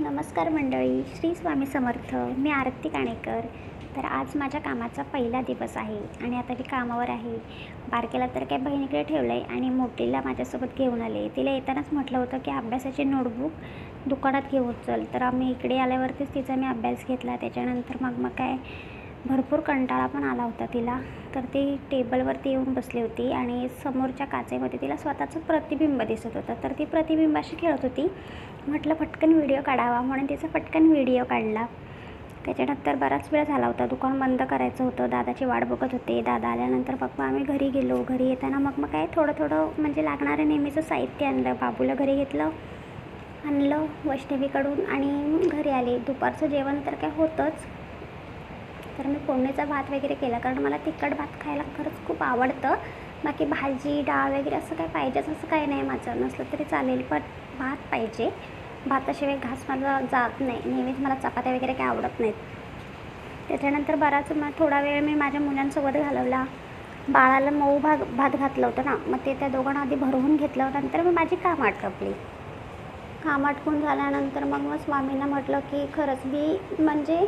नमस्कार मंडळी श्री स्वामी समर्थ. मी आरती काणेकर. तर आज माझ्या कामाचा पहिला दिवस आहे आणि आता मी कामावर आहे. बारकेला तर काय बहिणीकडे ठेवलं आहे आणि मोठीला माझ्यासोबत घेऊन आले. तिला येतानाच म्हटलं होतं की अभ्यासाची नोटबुक दुकानात घेऊन चल. तर आम्ही इकडे आल्यावरतीच तिचा मी अभ्यास घेतला. त्याच्यानंतर मग मग काय भरपूर कंटाळा पण आला होता तिला. तर ती टेबलवरती येऊन बसली होती आणि समोरच्या काचेमध्ये तिला स्वतःचं प्रतिबिंब दिसत होतं. तर ती प्रतिबिंबाशी खेळत होती. म्हटलं पटकन व्हिडिओ काढावा म्हणून तिचा पटकन व्हिडिओ काढला. त्याच्यानंतर बराच वेळ झाला होता. दुकान बंद करायचं होतं. दादाची वाट बघत होते. दादा आल्यानंतर मग मग आम्ही घरी गेलो. घरी येताना मग मग काय थोडं थोडं म्हणजे लागणारं नेहमीचं साहित्य आणलं. बाबूला घरी घेतलं आणलं वैष्णवीकडून आणि घरी आले. दुपारचं जेवण तर काय होतंच. तर मी फोडणीचा भात वगैरे केला. कारण मला तिखट भात खायला खरंच खूप आवडतं. बाकी भाजी डाळ वगैरे असं काय पाहिजेच असं काही नाही माझं. नसलं तरी चालेल पण भात पाहिजे. भाताशिवाय घास मला जात नाही. नेहमीच मला चपात्या वगैरे काय आवडत नाहीत. त्याच्यानंतर बराच मग थोडा वेळ मी माझ्या मुलांसोबत घालवला. बाळाला मऊ भाग भात घातलं होतं ना मग ते त्या दोघांना आधी भरवून घेतलं. नंतर मी माझी काम आटपली काम आटपून झाल्यानंतर मग मग स्वामींना म्हटलं की खरंच मी म्हणजे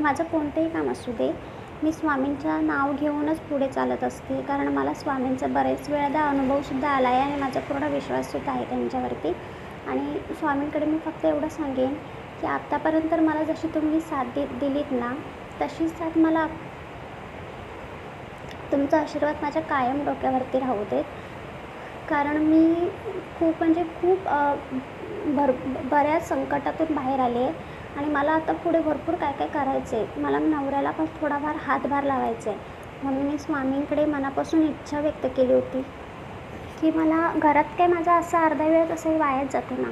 माझं कोणतंही काम असू दे मी स्वामींचं नाव घेऊनच पुढे चालत असते. कारण मला स्वामींचा बरेच वेळादा अनुभवसुद्धा आला आहे आणि माझा पूर्ण विश्वाससुद्धा आहे त्यांच्यावरती. आणि स्वामींकडे मी फक्त एवढं सांगेन की आत्तापर्यंत मला जशी तुम्ही साथ दि दिलीत ना तशीच साथ मला तुमचा आशीर्वाद माझ्या कायम डोक्यावरती राहू देत. कारण मी खूप म्हणजे खूप भर बऱ्याच संकटातून बाहेर आले आहे. आणि मला आता पुढे भरपूर काय काय करायचं आहे मला नवऱ्याला पण थोडाफार हातभार लावायचा आहे म्हणून मी स्वामींकडे मनापासून इच्छा व्यक्त केली होती की मला घरात काय माझा असा अर्धा वेळ तसंही वायाच जातो ना.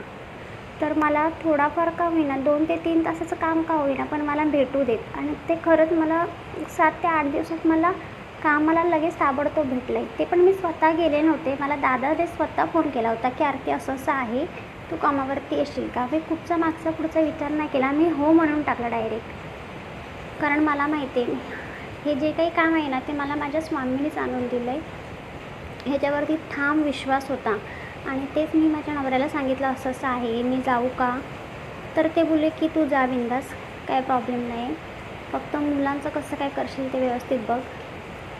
तर मला थोडाफार का होईना दोन ते तीन तासाचं काम का होईना पण मला भेटू देत. आणि ते खरंच मला सात ते आठ दिवसात मला काम मला लगेच ताबडतोब भेटलं आहे ते पण मी स्वतः गेले नव्हते. मला दादाने स्वतः फोन केला होता की आरती असं असं आहे. तू कामावरती येशील का? मी कुठचा मागचा पुढचा विचार नाही केला. मी हो म्हणून टाकलं डायरेक्ट कारण मला माहिती आहे हे जे काही काम आहे ना ते मला माझ्या स्वामीनेच आणून दिलं आहे ह्याच्यावरती ठाम विश्वास होता. आणि तेच मी माझ्या नवऱ्याला सांगितलं असं असं आहे. मी जाऊ का? तर ते बोलले की तू जा बिंदास. काय प्रॉब्लेम नाही फक्त मुलांचं कसं काय करशील ते व्यवस्थित बघ.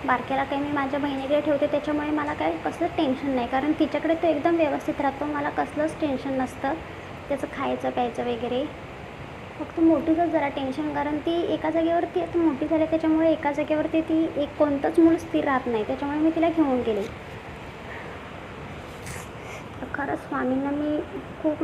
बारक्याला काही मी माझ्या बहिणीकडे ठेवते त्याच्यामुळे मला काय कसलं टेन्शन नाही. कारण तिच्याकडे तो एकदम व्यवस्थित राहतो मला कसलंच टेन्शन नसतं. त्याचं खायचं प्यायचं वगैरे. फक्त मोठीचंच जरा टेन्शन कारण ती एका जागेवरती आता मोठी झाली त्याच्यामुळे एका जागेवरती ती एक कोणतंच मूळ स्थिर राहत नाही. त्याच्यामुळे मी तिला घेऊन गेले. तर खरंच स्वामींना मी खूप